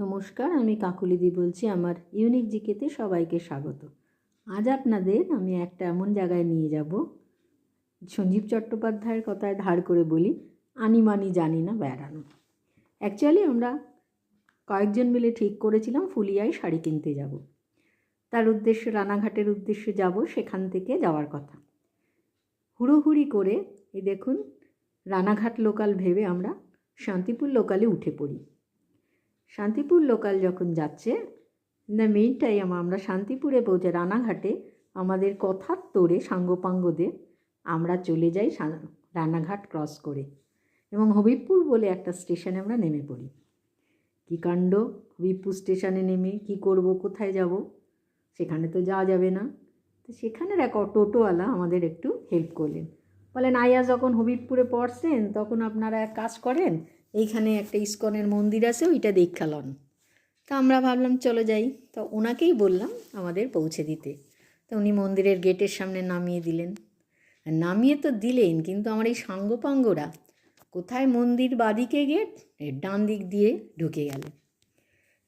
নমস্কার, আমি কাকুলিদি বলছি, আমার ইউনিক জিকেতে সবাইকে স্বাগত। আজ আপনাদের আমি একটা এমন জায়গায় নিয়ে যাব, সঞ্জীব চট্টোপাধ্যায়ের কথায় ধার করে বলি আনিমানি জানি না, বেড়ানো। অ্যাকচুয়ালি আমরা কয়েকজন মিলে ঠিক করেছিলাম, ফুলিয়ায় শাড়ি কিনতে যাব। তার উদ্দেশ্যে, রানাঘাটের উদ্দেশ্যে যাব, সেখান থেকে যাওয়ার কথা। হুড়োহুড়ি করে, এই দেখুন, রানাঘাট লোকাল ভেবে আমরা শান্তিপুর লোকালে উঠে পড়ি। শান্তিপুর লোকাল যখন যাচ্ছে দ্য মেইন টাইম আমরা শান্তিপুরে পৌঁছে রানাঘাটে আমাদের কথার তোড়ে সাঙ্গপাঙ্গদের আমরা চলে যাই রানাঘাট ক্রস করে। এবং হবিবপুর বলে একটা স্টেশনে আমরা নেমে পড়ি। কী কাণ্ড? হবিবপুর স্টেশনে নেমে কি করব? কোথায় যাব? সেখানে তো যাওয়া যাবে না। তো সেখানের এক টোটোওয়ালা আমাদের একটু হেল্প করলেন। বলেন আইয়া যখন হবিবপুরে পড়ছেন, তখন আপনারা এক কাজ করেন এইখানে একটা ইস্কনের মন্দির আছে, ওইটা দেখালন তা আমরা ভাবলাম চলে যাই। তো ওনাকেই বললাম আমাদের পৌঁছে দিতে। তো উনি মন্দিরের গেটের সামনে নামিয়ে দিলেন। নামিয়ে তো দিলেন, কিন্তু আমার এই সাঙ্গপাঙ্গরা কোথায় মন্দির বাদিকে গেট ডান দিক দিয়ে ঢুকে গেল।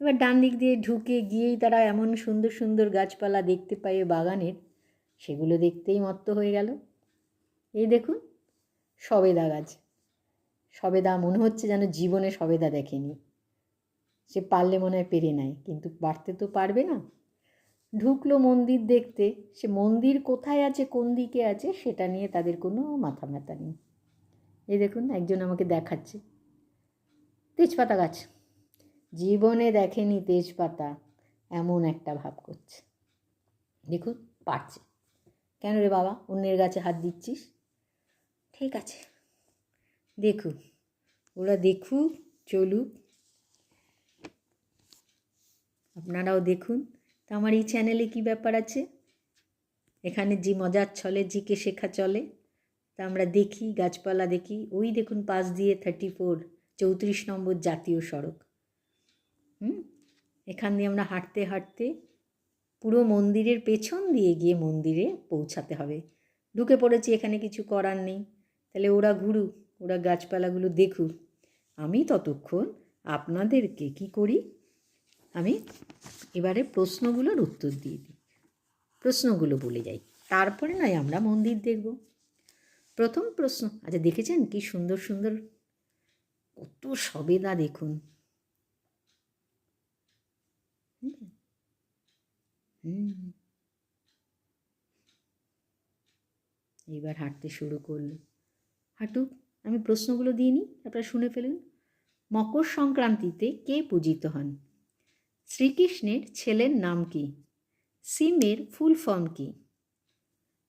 এবার ডান দিক দিয়ে ঢুকে গিয়েই তারা এমন সুন্দর সুন্দর গাছপালা দেখতে পায় বাগানের, সেগুলো দেখতেই মত্ত হয়ে গেল। এই দেখুন, সবেদা গাছ। সবেদা, মনে হচ্ছে যেন জীবনে সবেদা দেখেনি। সে পারলে মনে হয় পেরে নেয় কিন্তু বাড়তে তো পারবে না। ঢুকলো মন্দির দেখতে, সে মন্দির কোথায় আছে, কোন দিকে আছে, সেটা নিয়ে তাদের কোনো মাথা ব্যথা নেই। এই দেখুন, একজন আমাকে দেখাচ্ছে। তেজপাতা গাছ। জীবনে দেখেনি তেজপাতা, এমন একটা ভাব করছে। দেখুন, পারছে। কেন রে বাবা, অন্যের গাছে হাত দিচ্ছিস? ঠিক আছে। দেখুক ওরা দেখুক, চলুক। আপনারাও দেখুন। তা আমার এই চ্যানেলে কি ব্যাপার আছে? এখানে যে মজার ছলে জিকে শেখা চলে, তা আমরা দেখি, গাছপালা দেখি। ওই দেখুন, পাশ দিয়ে থার্টি ফোর চৌত্রিশ নম্বর জাতীয় সড়ক। হুম? এখান দিয়ে আমরা হাঁটতে হাঁটতে পুরো মন্দিরের পেছন দিয়ে গিয়ে মন্দিরে পৌঁছাতে হবে। ঢুকে পড়েছি, এখানে কিছু করার নেই। তাহলে ওরা ঘুরুক। ওরা গাছপালাগুলো দেখুক। আমি ততক্ষণ আপনাদেরকে কি করি, আমি এবারে প্রশ্নগুলোর উত্তর দিয়ে দিই। প্রশ্নগুলো বলে যাই। তারপরে নয়, আমরা মন্দির দেখব। প্রথম প্রশ্ন আচ্ছা দেখেছেন কি সুন্দর সুন্দর? কত সবেদা দেখুন। এইবার হাঁটতে শুরু করল। হাঁটুক। আমি প্রশ্নগুলো দিয়ে নিই, আপনারা শুনে ফেলুন। মকর সংক্রান্তিতে কে পূজিত হন? শ্রীকৃষ্ণের ছেলের নাম কি? সিমের ফুল ফর্ম কি?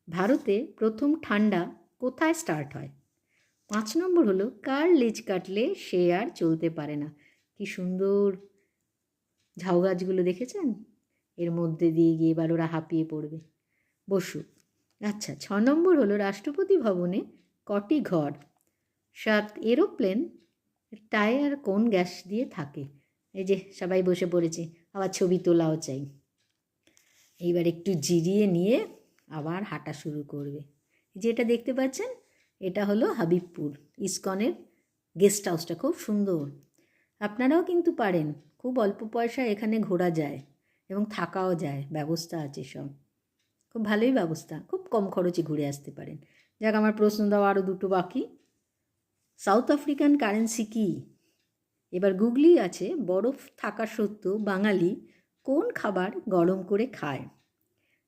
ভারতে প্রথম ঠান্ডা কোথায় স্টার্ট হয়? পাঁচ নম্বর হলো, কার লেজ কাটলে সে আর চলতে পারে না? কি সুন্দর ঝাউ গাছগুলো দেখেছেন? এর মধ্যে দিয়ে গিয়ে এবার ওরা হাঁপিয়ে পড়বে। বসু। আচ্ছা ছ নম্বর হলো, রাষ্ট্রপতি ভবনে কটি ঘর? সাত এরোপ্লেন টায়ার কোন গ্যাস দিয়ে থাকে? এই যে সবাই বসে পড়েছে, আবার ছবি তোলাও চাই। এইবার একটু জিরিয়ে নিয়ে আবার হাঁটা শুরু করবে। যে এটা দেখতে পাচ্ছেন, এটা হলো হাবিবপুর, ইসকনের গেস্ট হাউসটা, খুব সুন্দর। আপনারাও কিন্তু পারেন, খুব অল্প পয়সা এখানে ঘোরা যায় এবং থাকাও যায়, ব্যবস্থা আছে সব। খুব ভালোই ব্যবস্থা, খুব কম খরচে ঘুরে আসতে পারেন। যাক, আমার প্রশ্ন দেওয়া আরও দুটো বাকি। সাউথ আফ্রিকান কারেন্সি কী? এবার গুগলি আছে বরফ থাকা সত্ত্বেও বাঙালি কোন খাবার গরম করে খায়?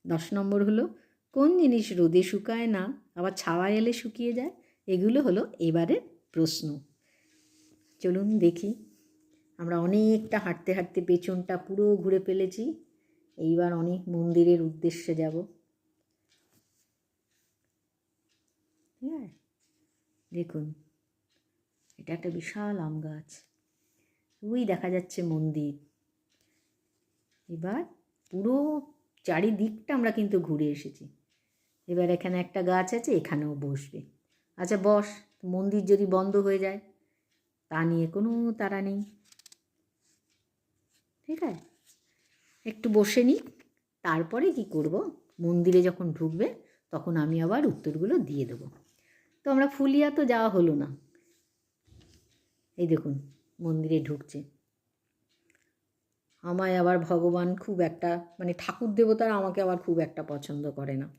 দশ নম্বর হলো, কোন জিনিস রোদে শুকায় না, আবার ছাওয়া এলে শুকিয়ে যায়? এগুলো হলো এবারের প্রশ্ন। চলুন দেখি। আমরা অনেকটা হাঁটতে হাঁটতে পেছনটা পুরো ঘুরে ফেলেছি। এইবার অনেক মন্দিরের উদ্দেশ্যে যাব। হ্যাঁ দেখুন। এটা একটা বিশাল আম গাছ। ওই দেখা যাচ্ছে মন্দির। এবার পুরো চারিদিকটা আমরা কিন্তু ঘুরে এসেছি। এবার এখানে একটা গাছ আছে, এখানেও বসবে। আচ্ছা বস, মন্দির যদি বন্ধ হয়ে যায়, তা নিয়ে কোনো তারা নেই। ঠিক আছে? একটু বসে নিই, তারপরে কি করব? মন্দিরে যখন ঢুকবে, তখন আমি আবার উত্তরগুলো দিয়ে দেবো। তো আমরা ফুলিয়া তো যাওয়া হলো না। এই দেখুন, মন্দিরে ঢুকছে। আমায় আবার ভগবান খুব একটা মানে ঠাকুর দেবতারা আমাকে আবার খুব একটা পছন্দ করে না।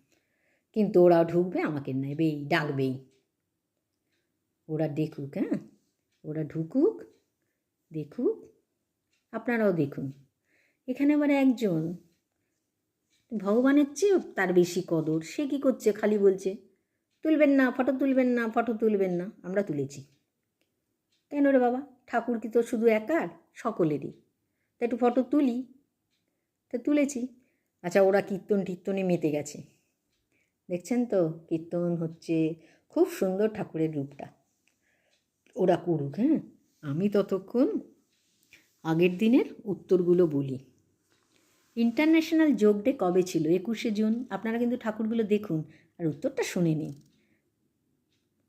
কিন্তু ওরা ঢুকবে, আমাকে নেবেই, ডাকবেই। ওরা দেখুক হ্যাঁ? ওরা ঢুকুক, দেখুক, আপনারাও দেখুন। এখানে আবার একজন, ভগবানের চেয়েও তার বেশি কদর, সে কী করছে? খালি বলছে, তুলবেন না, ফটো তুলবেন না, ফটো তুলবেন না। আমরা তুলেছি। কেন রে বাবা? ঠাকুর কি তো শুধু একার? সকলেরই। তা একটু ফটো তুলি। তা তুলেছি। আচ্ছা ওরা কীর্তন টীর্তনে মেতে গেছে। দেখছেন তো? কীর্তন হচ্ছে খুব সুন্দর ঠাকুরের রূপটা। ওরা করুক হ্যাঁ? আমি ততক্ষণ আগের দিনের উত্তরগুলো বলি। ইন্টারন্যাশনাল যোগ ডে কবে ছিল? একুশে জুন। আপনারা কিন্তু ঠাকুরগুলো দেখুন। আর উত্তরটা শুনে নিন।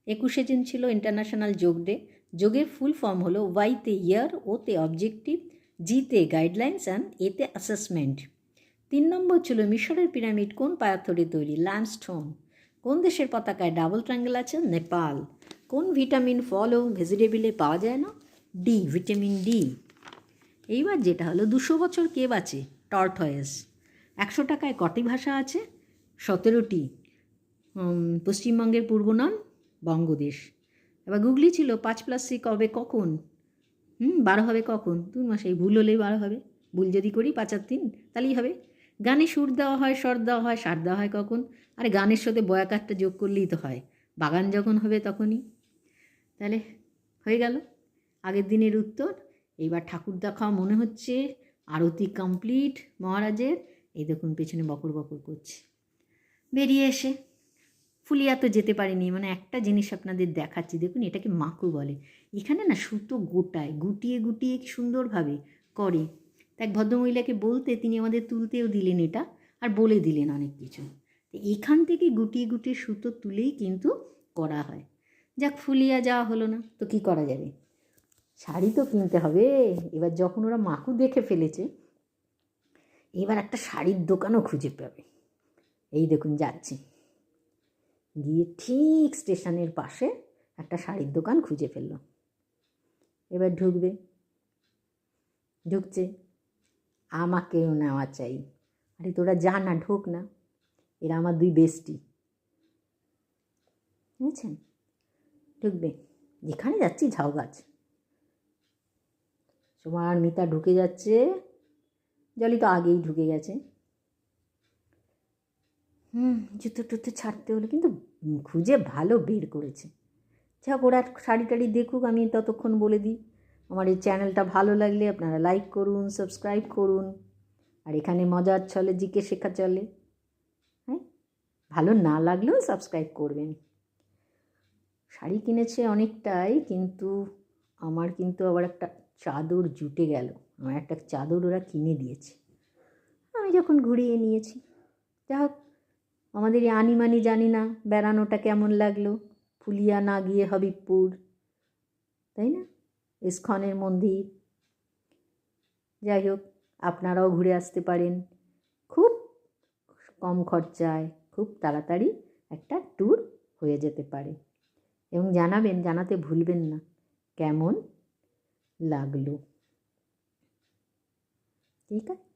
একুশে জুন ছিল ইন্টারন্যাশনাল যোগ ডে। যোগের ফুল ফর্ম হলো ওয়াইতে ইয়ার ওতে অবজেক্টিভ জিতে গাইডলাইন্স অ্যান্ড এতে অ্যাসেসমেন্ট তিন নম্বর ছিল মিশরের পিরামিড কোন পাথরে তৈরি? ল্যাম্পস্টোন কোন দেশের পতাকায় ডাবল ট্রাঙ্গেল আছে? নেপাল. কোন ভিটামিন ফল ও ভেজিটেবিলে পাওয়া যায় না? ডি ভিটামিন ডি এইবার যেটা হলো দুশো বছর কে বাঁচে? টর্টয়েস একশো টাকায় কটি ভাষা আছে? সতেরোটি। পশ্চিমবঙ্গের পূর্ব নাম বঙ্গদেশ। এবার গুগলি ছিল পাঁচ প্লাস সি কবে কখন? হুম, বারো হবে কখন? দুই মাসে, এই ভুল হলেই বারো হবে। ভুল যদি করি, পাঁচ আর তিন, তাহলেই হবে। গানে সুর দেওয়া হয়, স্বর দেওয়া হয়, সার দেওয়া হয় কখন? আরে গানের সাথে বয়াকারটা যোগ করলেই তো হয়। বাগান যখন হবে তখনই। তাহলে হয়ে গেল। আগের দিনের উত্তর। এইবার ঠাকুর দেখা মনে হচ্ছে। আরতি কমপ্লিট মহারাজের। এই দেখুন, পেছনে বকর বকর করছে। বেরিয়ে এসে ফুলিয়া তো যেতে পারিনি। মানে একটা জিনিস আপনাদের দেখাচ্ছি। দেখুন, এটাকে মাকু বলে। এখানে না সুতো গোটায়, গুটিয়ে গুটিয়ে কি সুন্দরভাবে করে। তা এক ভদ্রমহিলাকে বলতে তিনি আমাদের তুলতেও দিলেন এটা আর বলে দিলেন অনেক কিছু। এখান থেকে গুটিয়ে গুটিয়ে সুতো তুলেই কিন্তু করা হয়। যাক, ফুলিয়া যাওয়া হলো না। তো কি করা যাবে? শাড়ি তো কিনতে হবে। এবার যখন ওরা মাকু দেখে ফেলেছে, এবার একটা শাড়ির দোকানও খুঁজে পাবে। এই দেখুন, যাচ্ছি। গিয়ে ঠিক স্টেশনের পাশে একটা শাড়ির দোকান খুঁজে ফেলল। এবার ঢুকবে। ঢুকছে। আমাকেও নেওয়া চাই। আরে তোরা যা না, ঢোক না। এরা আমার দুই বেস্টি বুঝছেন ঢুকবে। যেখানে যাচ্ছি ঝাউ গাছ। তোমার মিতা ঢুকে যাচ্ছে। জলি তো আগেই ঢুকে গেছে। হুম, জুতো টুতো ছাড়তে হলো কিন্তু খুঁজে ভালো বের করেছে। যাক, ওরা শাড়ি টাড়ি দেখুক, আমি ততক্ষণ বলে দিই। আমার এই চ্যানেলটা ভালো লাগলে আপনারা লাইক করুন সাবস্ক্রাইব করুন। আর এখানে মজার চলে জিকে শেখা চলে। হ্যাঁ? ভালো না লাগলেও সাবস্ক্রাইব করবেন। শাড়ি কিনেছে অনেকটাই, কিন্তু আমার কিন্তু আবার একটা চাদর জুটে গেল। আমার একটা চাদর ওরা কিনে দিয়েছে। আমি যখন ঘুরিয়ে নিয়েছি। যা হোক আমাদের এই আনিমানি জানি না বেড়ানোটা কেমন লাগল? ফুলিয়া না গিয়ে হবিবপুর, তাই না? ইস্কনের মন্দির। যাই হোক আপনারাও ঘুরে আসতে পারেন। খুব কম খরচায়, খুব তাড়াতাড়ি একটা ট্যুর হয়ে যেতে পারে। এবং জানাবেন, জানাতে ভুলবেন না কেমন লাগল। ঠিক আছে।